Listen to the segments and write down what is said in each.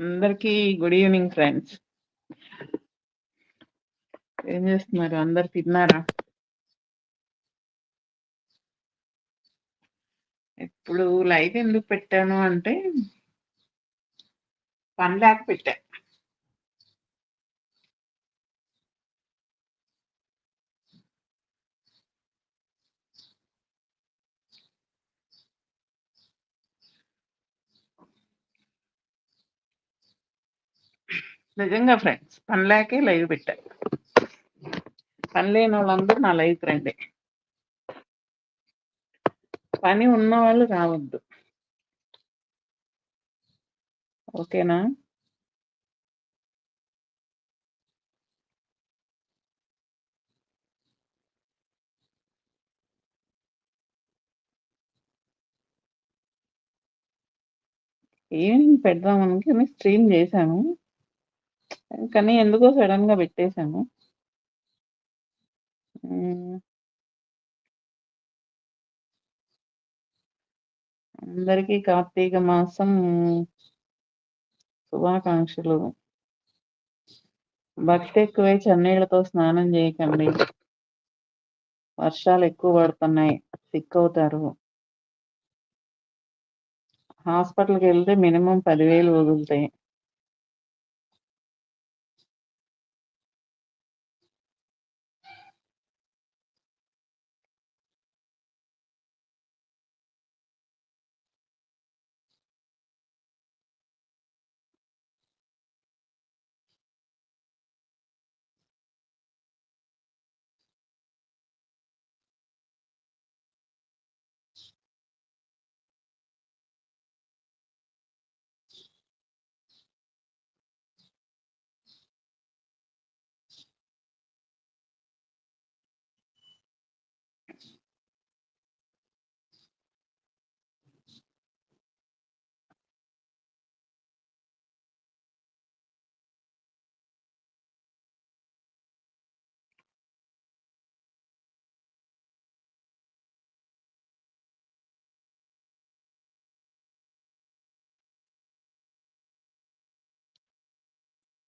అందరికీ good evening friends. ఏం చేస్తున్నారు అందరు తిన్నారా? ఇప్పుడు లైవ్ ఎందుకు పెట్టాను అంటే పని లేక పెట్టా. నిజంగా ఫ్రెండ్స్. పని లేకే లైవ్ పెట్టారు పని లేని వాళ్ళందరూ నా లైవ్‌కి రండి. పని ఉన్నవాళ్ళు రావద్దు. ఓకేనా? ఈవినింగ్ పెడదాం అనుకుని స్ట్రీమ్ చేశాను కానీ ఎందుకో సడెన్‌గా పెట్టేశాను. హ్మ్. అందరికీ కార్తీక మాసం శుభాకాంక్షలు. భక్తి ఎక్కువై చన్నీళ్ళతో స్నానం చేయకండి వర్షాలు ఎక్కువ పడుతున్నాయి. సిక్ అవుతారు హాస్పిటల్కి వెళ్తే మినిమం పదివేలు వదులుతాయి.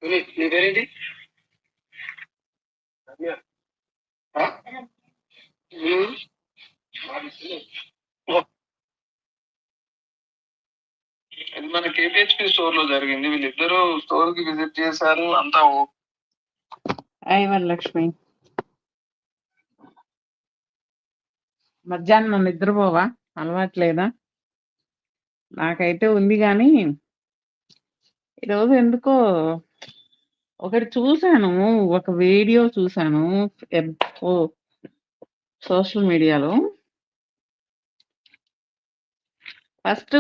నీ పేరేంటి మన కేపీహెచ్పి స్టోర్లో జరిగింది వీళ్ళిద్దరూ స్టోర్కి విజిట్ చేశారు అంతా ఓ- హాయ్ వరలక్ష్మి. మధ్యాహ్నం నిద్రపోవా? అలవాట్లేదా? నాకైతే ఉంది గానీ ఈరోజు ఎందుకో ఒకటి చూసాను. ఒక వీడియో చూసాను. ఎబ్ సోషల్ మీడియాలో. ఫస్ట్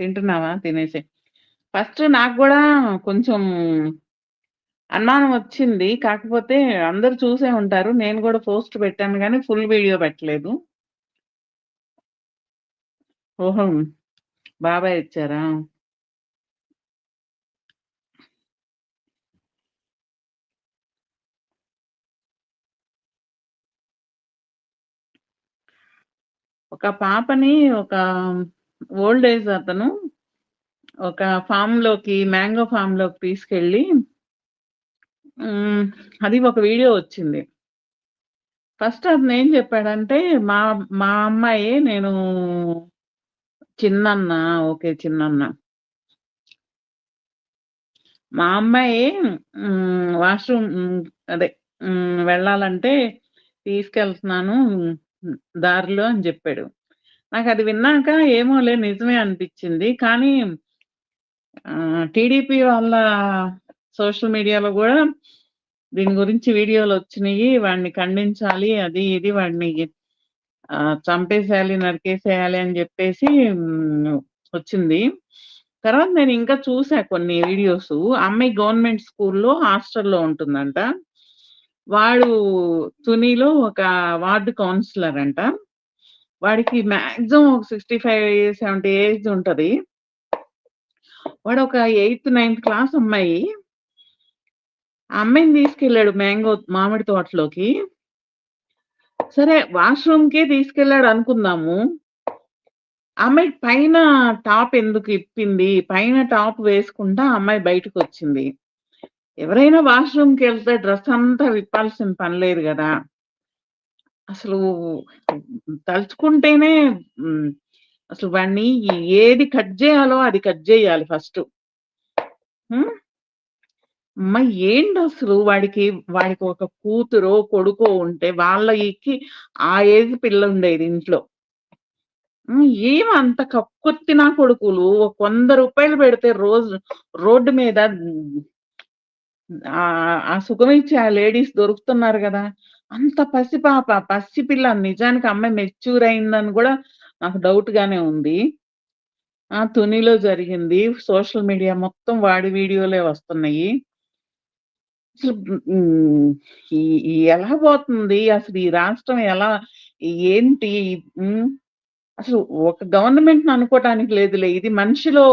తింటున్నావా? తినేసి ఫస్ట్ నాకు కూడా కొంచెం అనుమానం వచ్చింది. కాకపోతే అందరు చూసే ఉంటారు. నేను కూడా పోస్ట్ పెట్టాను కానీ ఫుల్ వీడియో పెట్టలేదు. ఓహో! బాబాయ్ ఇచ్చారా? ఒక పాపని ఒక ఓల్డ్ ఏజ్ అతను ఒక ఫామ్లోకి మ్యాంగో ఫామ్లోకి తీసుకెళ్ళి అది ఒక వీడియో వచ్చింది. ఫస్ట్ అతనేం చెప్పాడంటే, మా మా అమ్మాయి నేను చిన్నన్న. ఓకే. చిన్నన్న. మా అమ్మాయి వాష్‌రూమ్ అదే వెళ్ళాలంటే తీసుకెళ్తున్నాను దారిలో అని చెప్పాడు నాకు అది విన్నాక ఏమోలే నిజమే అనిపించింది కానీ టీడీపీ వాళ్ళ సోషల్ మీడియాలో కూడా దీని గురించి వీడియోలు వచ్చినాయి వాడిని ఖండించాలి. అది ఇది వాడిని చంపేసేయాలి, నరికేసేయాలి అని చెప్పేసి వచ్చింది. తర్వాత నేను ఇంకా చూసా కొన్ని వీడియోస్ అమ్మాయి గవర్నమెంట్ స్కూల్‌లో హాస్టల్‌లో ఉంటుందంట. వాడు తునిలో ఒక వార్డ్ కౌన్సిలర్ అంట. వాడికి మాక్సిమం ఒక 65, 70 ఏజ్ ఉంటది. ఒక ఎయిత్, నైన్త్ క్లాస్ అమ్మాయి. ఆ అమ్మాయిని తీసుకెళ్ళాడు మ్యాంగో మామిడి తోటలోకి. సరే వాష్రూమ్కి తీసుకెళ్ళాడు అనుకుందాము అమ్మాయి పైన టాప్ ఎందుకు ఇప్పింది? పైన టాప్ వేసుకుంటా అమ్మాయి బయటకు వచ్చింది ఎవరైనా వాష్‌రూమ్‌కెళ్తే డ్రెస్ అంతా విప్పాల్సిన పని లేదు కదా అసలు తలుచుకుంటేనే అసలు వాడిని ఏది కట్ చేయాలో అది కట్ చేయాలి ఫస్ట్ హ్మ్. ఏంటి అసలు వాడికి వాడికి ఒక కూతురో, కొడుకో ఉంటే వాళ్ళకి ఆ ఏజ్ పిల్లుండేది ఇంట్లో. హ్మ్. అంత కక్కుర్తి కొడుకులు ఒక రూ. 100 పెడితే రోజు రోడ్డు మీద ఆ సుఖం ఆ ఆ లేడీస్ దొరుకుతున్నారు కదా అంత పసిపాప, పసిపిల్ల నిజానికి అమ్మాయి మెచ్యూర్ అయిందని కూడా నాకు డౌట్ గానే ఉంది. ఆ! తునిలో జరిగింది. సోషల్ మీడియా మొత్తం వాడి వీడియోలే వస్తున్నాయి. అసలు ఎలా పోతుంది? అసలు ఈ రాష్ట్రం ఎలా ఏంటి? అసలు ఒక గవర్నమెంట్ అనుకోవటానికి లేదులే. ఇది మనిషిలో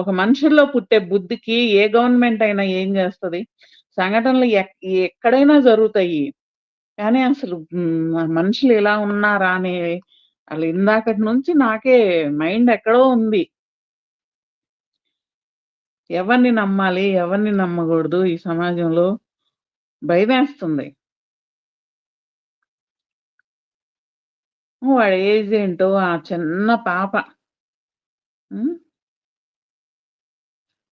ఒక మనుషుల్లో పుట్టే బుద్ధికి ఏ గవర్నమెంట్ అయినా ఏం చేస్తుంది సంఘటనలు ఎక్ ఎక్కడైనా జరుగుతాయి. కానీ అసలు మనుషులు ఇలా ఉన్నారా? అనే అసలు ఇందాకటి నుంచి నాకే మైండ్ ఎక్కడో ఉంది. ఎవరిని నమ్మాలి? ఎవరిని నమ్మకూడదు ఈ సమాజంలో? భయమేస్తుంది. వాడి ఏజ్ ఏంటో ఆ చిన్న పాప.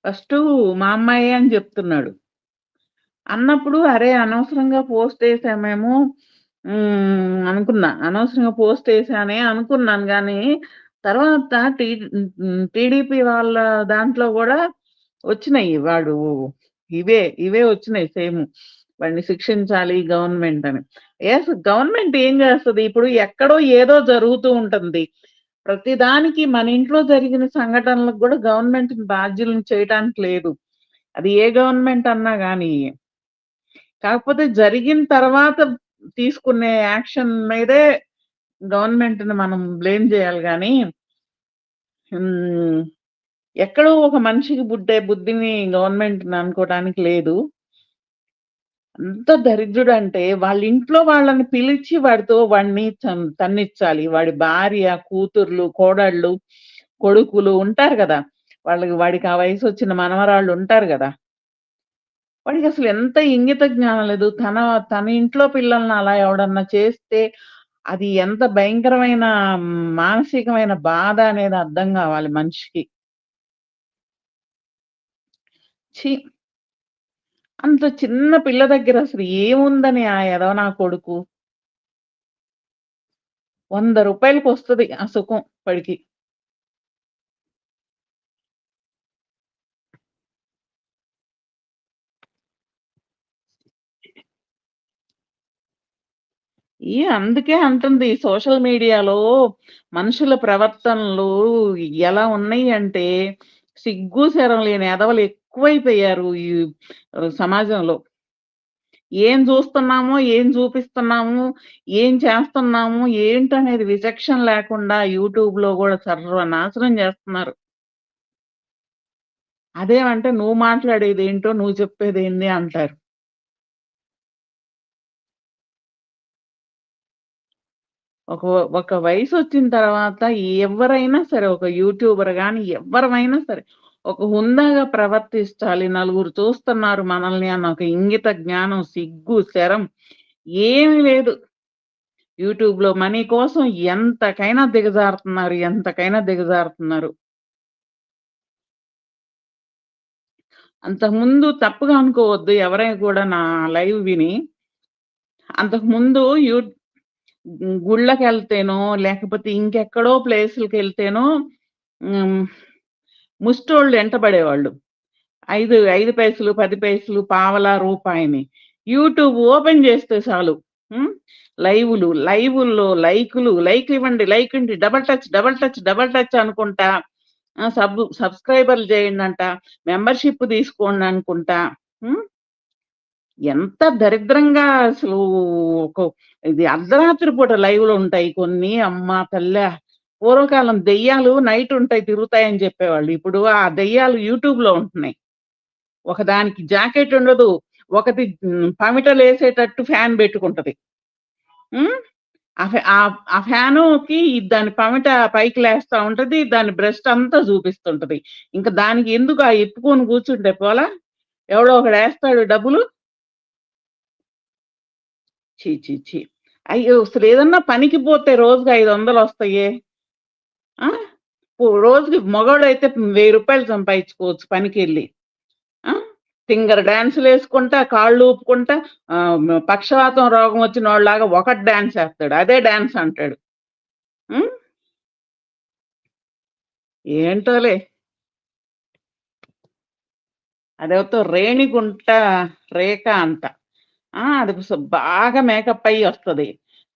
ఫస్ట్ మా అమ్మాయి అని చెప్తున్నాడు అన్నప్పుడు అరే! అనవసరంగా పోస్ట్ వేసామేమో అనుకున్నా. అనవసరంగా పోస్ట్ వేసానే అనుకున్నాను కానీ తర్వాత టీ టీడీపీ వాళ్ళ దాంట్లో కూడా వచ్చినాయి వాడు ఇవే, ఇవే వచ్చినాయి సేమ్ వాడిని శిక్షించాలి గవర్నమెంట్ అని. ఎస్ గవర్నమెంట్ ఏం చేస్తుంది ఇప్పుడు ఎక్కడో ఏదో జరుగుతూ ఉంటుంది. ప్రతి దానికి మన ఇంట్లో జరిగిన సంఘటనలకు కూడా గవర్నమెంట్ బాధ్యులను చేయటానికి లేదు. అది ఏ గవర్నమెంట్ అన్నా కానీ కాకపోతే జరిగిన తర్వాత తీసుకునే యాక్షన్ మీదే గవర్నమెంట్‌ని మనం బ్లేమ్ చేయాలి కానీ హ్మ్. ఎక్కడో ఒక మనిషికి పుట్టే బుద్ధిని గవర్నమెంట్ అనుకోవడానికి లేదు. ఎంత దరిద్రుడంటే వాళ్ళ ఇంట్లో వాళ్ళని పిలిచి వాడితో వాడిని తన్నిచ్చాలి. వాడి భార్య, కూతుర్లు, కోడళ్ళు, కొడుకులు ఉంటారు కదా వాళ్ళకి వాడికి ఆ వయసు వచ్చిన మనవరాళ్ళు ఉంటారు కదా వాడికి అసలు ఎంత ఇంగిత జ్ఞానం లేదు. తన తన ఇంట్లో పిల్లల్ని అలా ఎవడన్నా చేస్తే అది ఎంత భయంకరమైన మానసికమైన బాధ అనేది అర్థం కావాలి మనిషికి. ఛీ! అంత చిన్న పిల్ల దగ్గర అసలు ఏముందని ఆ ఎదవ నా కొడుకు. వంద రూపాయలకు వస్తుంది ఆ సుఖం పడికి ఈ అందుకే అంటుంది సోషల్ మీడియాలో మనుషుల ప్రవర్తనలు ఎలా ఉన్నాయి అంటే, సిగ్గు, శరం లేని ఎదవలు ఎక్కువైపోయారు ఈ సమాజంలో. ఏం చూస్తున్నామో ఏం చూపిస్తున్నాము ఏం చేస్తున్నాము, ఏంటనేది విచక్షణ లేకుండా యూట్యూబ్‌లో కూడా సర్వనాశనం చేస్తున్నారు అదేమంటే నువ్వు మాట్లాడేది ఏంటో నువ్వు చెప్పేదేంది అంటారు. ఒక ఒక వయసు వచ్చిన తర్వాత ఎవరైనా సరే, ఒక యూట్యూబర్ గాని, ఎవ్వరమైనా సరే, ఒక హుందాగా ప్రవర్తించాలి. నలుగురు చూస్తున్నారు మనల్ని అన్న ఒక ఇంగిత జ్ఞానం, సిగ్గు, శరం ఏమి లేదు. యూట్యూబ్లో మనీ కోసం ఎంతకైనా దిగజారుతున్నారు. ఎంతకైనా దిగజారుతున్నారు. అంతకుముందు తప్పుగా అనుకోవద్దు ఎవరైనా కూడా నా లైవ్ విని. అంతకుముందు యూ గుళ్ళకి వెళ్తేనో లేకపోతే ఇంకెక్కడో ప్లేసులకెళ్తేనో వెళ్తేనో ముష్టోళ్ళు ఎంటబడేవాళ్ళు. 5, 5 పైసలు, పది పైసలు, పావలా, రూపాయని. యూట్యూబ్ ఓపెన్ చేస్తే చాలు. లైవ్‌లు, లైవుల్లో లైకులు, లైకివ్వండి, లైకండి, double touch, double touch, double touch అనుకుంటా సబ్ సబ్స్క్రైబర్లు చేయండంట, మెంబర్‌షిప్ తీసుకోండి అనుకుంటా ఎంత దరిద్రంగా అసలు ఒక ఇది అర్ధరాత్రి పూట లైవ్‌లు ఉంటాయి కొన్ని. అమ్మ తల్లే పూర్వకాలం దెయ్యాలు నైట్ ఉంటాయి తిరుగుతాయని చెప్పేవాళ్ళు. ఇప్పుడు ఆ దెయ్యాలు యూట్యూబ్లో ఉంటున్నాయి. ఒకదానికి జాకెట్ ఉండదు. ఒకటి పమిటలు వేసేటట్టు ఫ్యాన్ పెట్టుకుంటది ఆ ఆ ఫ్యానుకి దాని పమిట పైకి లేస్తా ఉంటది దాని బ్రెస్ట్ అంతా చూపిస్తుంటది ఇంకా దానికి ఎందుకు ఆ ఎత్తుకొని కూర్చుంటే పోలా ఎవడో ఒకడు వేస్తాడు డబ్బులు చీ చీ చీ అయ్యో అసలు ఏదన్నా పనికి పోతే రోజుకి ఐదు వందలు వస్తాయే ఆ? ఓ రోజుకి మగవాడైతే వెయ్యి రూపాయలు సంపాదించుకోవచ్చు పనికి వెళ్ళి ఆ? సింగర్ డాన్సులు వేసుకుంటా కాళ్ళు ఊపుకుంటా పక్షవాతం రోగం వచ్చిన వాళ్ళలాగా ఒకటి డాన్స్ వేస్తాడు అదే డాన్స్ అంటాడు. ఏంటోలే. అదేవతో రేణిగుంట రేఖ అంట. ఆ, అది బాగా మేకప్ అయ్యి వస్తది.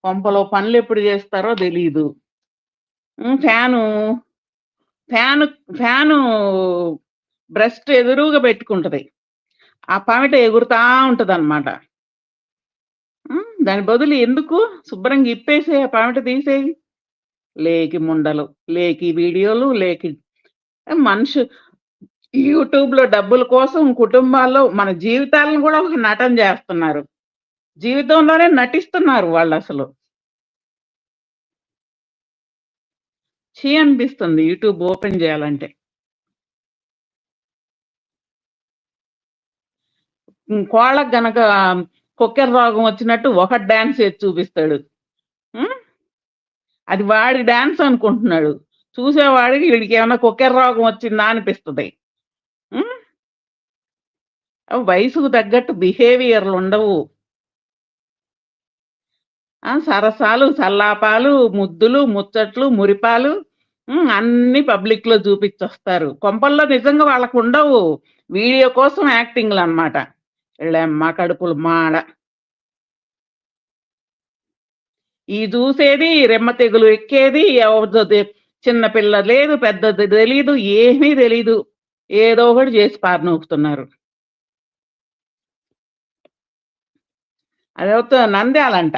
కొంపలో పనులు ఎప్పుడు చేస్తారో తెలీదు. ఫ్యాను ఫ్యాను ఫ్యాను బ్రెస్ట్ ఎదురుగా పెట్టుకుంటది. ఆ పామిట ఎగురుతా ఉంటది అనమాట దాని బదులు ఎందుకు? శుభ్రంగా ఇప్పేసే ఆ పామిట తీసేయి. లేకి ముండలు లేకి వీడియోలు లేకి మనిషి యూట్యూబ్లో డబ్బుల కోసం కుటుంబాల్లో మన జీవితాలను కూడా ఒక నటన చేస్తున్నారు. జీవితంలోనే నటిస్తున్నారు వాళ్ళు అసలు. చీ అనిపిస్తుంది యూట్యూబ్ ఓపెన్ చేయాలంటే. కోళ్ళకు గనక కొక్కెర రోగం వచ్చినట్టు ఒక డాన్స్ వేసి చూపిస్తాడు. అది వాడి డాన్స్ అనుకుంటున్నాడు. చూసేవాడికి వీడికి ఏమైనా కొక్కెర రోగం వచ్చిందా అనిపిస్తుంది. వయసుకు తగ్గట్టు బిహేవియర్లు ఉండవు. సరసాలు సల్లాపాలు ముద్దులు ముచ్చట్లు మురిపాలు అన్ని పబ్లిక్లో చూపించొస్తారు. కొంపల్లో నిజంగా వాళ్ళకు ఉండవు. వీడియో కోసం యాక్టింగ్లు అన్నమాట. వీళ్ళమ్మ కడుపులు మాడ. ఈ చూసేది రెమ్మ తెగులు ఎక్కేది. ఎవరిది చిన్న పిల్ల లేదు పెద్దది తెలీదు ఏమీ తెలీదు. ఏదో ఒకటి చేసి పారనూపుతున్నారు అదవుతా నంద్యాలంట.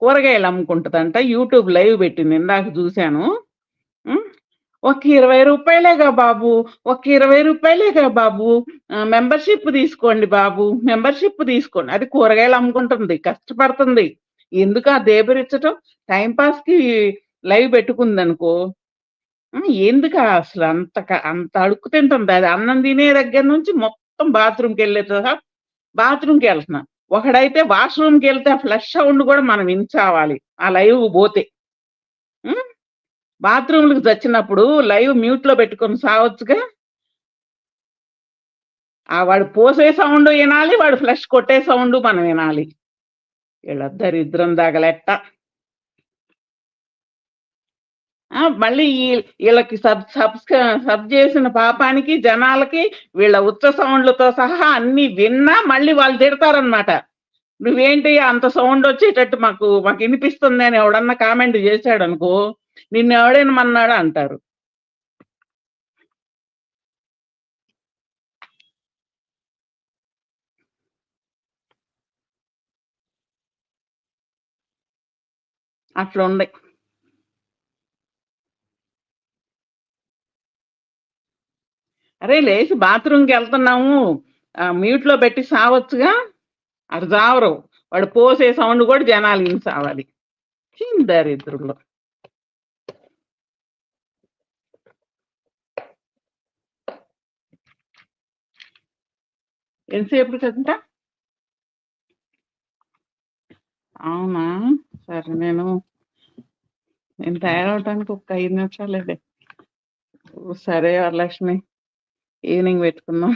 కూరగాయలు అమ్ముకుంటుందంట. యూట్యూబ్ లైవ్ పెట్టింది. ఇందాక చూశాను. ఒక ఇరవై రూపాయలేగా బాబు ఒక ఇరవై రూపాయలేగా బాబు. మెంబర్షిప్ తీసుకోండి బాబు మెంబర్షిప్ తీసుకోండి. అది కూరగాయలు అమ్ముకుంటుంది కష్టపడుతుంది. ఎందుకు ఆ దేబరిచ్చటం? టైం పాస్కి లైవ్ పెట్టుకుంది అనుకో ఎందుకు అసలు అంత అంత అడుక్కు తింటుంది అది అన్నం తినే దగ్గర నుంచి మొత్తం బాత్రూమ్కి వెళ్ళే బాత్రూమ్కి వెళ్తున్నా. ఒకడైతే వాష్రూమ్కి వెళ్తే ఫ్లష్ సౌండ్ కూడా మనం వించావాలి ఆ లైవ్ పోతే. బాత్రూమ్లకు చచ్చినప్పుడు లైవ్ మ్యూట్లో పెట్టుకొని సావచ్చుగా ఆ వాడు పోసే సౌండ్ వినాలి వాడు ఫ్లష్ కొట్టే సౌండ్ మనం వినాలి. వీళ్ళద్దరు ఇద్దరం తగలెట్ట. ఆ, మళ్ళీ వీళ్ళకి సబ్ సబ్ సబ్ చేసిన పాపానికి జనాలకి వీళ్ళ ఉచ్చ సౌండ్లతో సహా అన్ని విన్నా మళ్ళీ వాళ్ళు తిడతారనమాట నువ్వేంటి అంత సౌండ్ వచ్చేటట్టు మాకు మాకు వినిపిస్తుంది అని ఎవడన్నా కామెంట్ చేశాడు అనుకో నిన్ను ఎవడేనమన్నాడు అంటారు. అట్లా ఉంది. అరే లేచి బాత్రూమ్కి వెళ్తున్నాము. మ్యూట్లో పెట్టి సావచ్చుగా. అది సావరు. వాడు పోసే సౌండ్ కూడా జనాలు విని సావాలి. దరిద్రులు. ఎంతసేపు కదంట అవునా? సరే నేను నేను తయారవటానికి ఒక ఐదు నిమిషాలు సరే వరలక్ష్మి ఈవినింగ్ పెట్టుకుందాం.